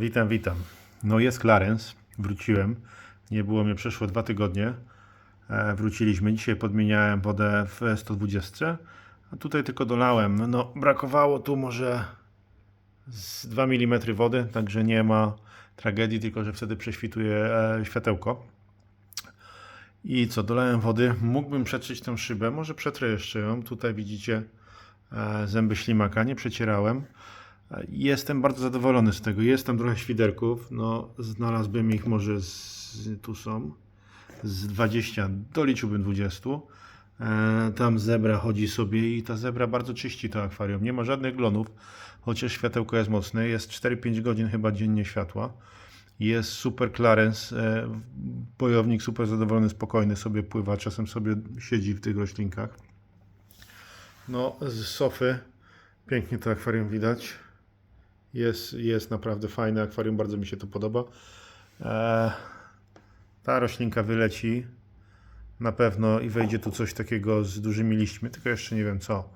Witam, witam. No jest Clarence, wróciłem. Nie było mnie przeszło dwa tygodnie. E, wróciliśmy. Dzisiaj podmieniałem wodę w 120, a tutaj tylko dolałem. No brakowało tu może z 2 mm wody, także nie ma tragedii, tylko że wtedy prześwituje e, światełko. I co, dolałem wody. Mógłbym przetrzeć tę szybę, może przetrę jeszcze ją. Tutaj widzicie e, zęby ślimaka, nie przecierałem. Jestem bardzo zadowolony z tego. Jest tam trochę świderków. No, znalazłbym ich może z, tu są z 20, doliczyłbym 20. E, tam zebra chodzi sobie i ta zebra bardzo czyści to akwarium. Nie ma żadnych glonów, chociaż światełko jest mocne. Jest 4-5 godzin chyba dziennie światła. Jest super Clarence, e, bojownik super zadowolony, spokojny sobie pływa, czasem sobie siedzi w tych roślinkach. No, z sofy pięknie to akwarium widać. Jest, jest naprawdę fajne akwarium, bardzo mi się to podoba. E, ta roślinka wyleci na pewno i wejdzie tu coś takiego z dużymi liśćmi, tylko jeszcze nie wiem co.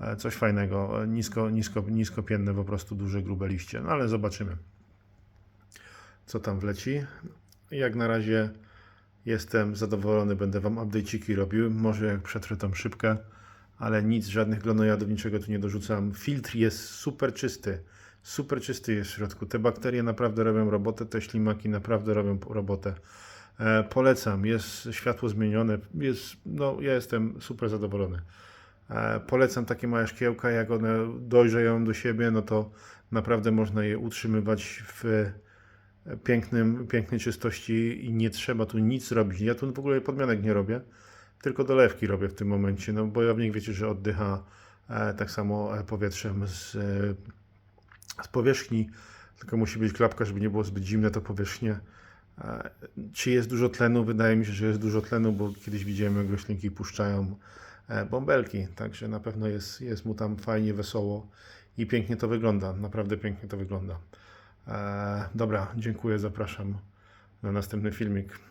E, coś fajnego, e, nisko, nisko, niskopienne, po prostu duże, grube liście, no ale zobaczymy co tam wleci. Jak na razie jestem zadowolony, będę Wam update'iki robił, może jak przetrę tą szybkę, ale nic, żadnych glonojadów, niczego tu nie dorzucam. Filtr jest super czysty, super czysty jest w środku. Te bakterie naprawdę robią robotę, te ślimaki naprawdę robią robotę. E, polecam, jest światło zmienione, jest, no ja jestem super zadowolony. E, polecam takie małe szkiełka, jak one dojrzeją do siebie, no to naprawdę można je utrzymywać w pięknym, pięknej czystości i nie trzeba tu nic robić. Ja tu w ogóle podmianek nie robię, tylko dolewki robię w tym momencie. No, bojownik wiecie, że oddycha e, tak samo e, powietrzem z, e, z powierzchni, tylko musi być klapka, żeby nie było zbyt zimne to powierzchnie. E, czy jest dużo tlenu? Wydaje mi się, że jest dużo tlenu, bo kiedyś widziałem, jak roślinki puszczają e, bąbelki, także na pewno jest, jest mu tam fajnie, wesoło i pięknie to wygląda. Naprawdę pięknie to wygląda. E, dobra, dziękuję, zapraszam na następny filmik.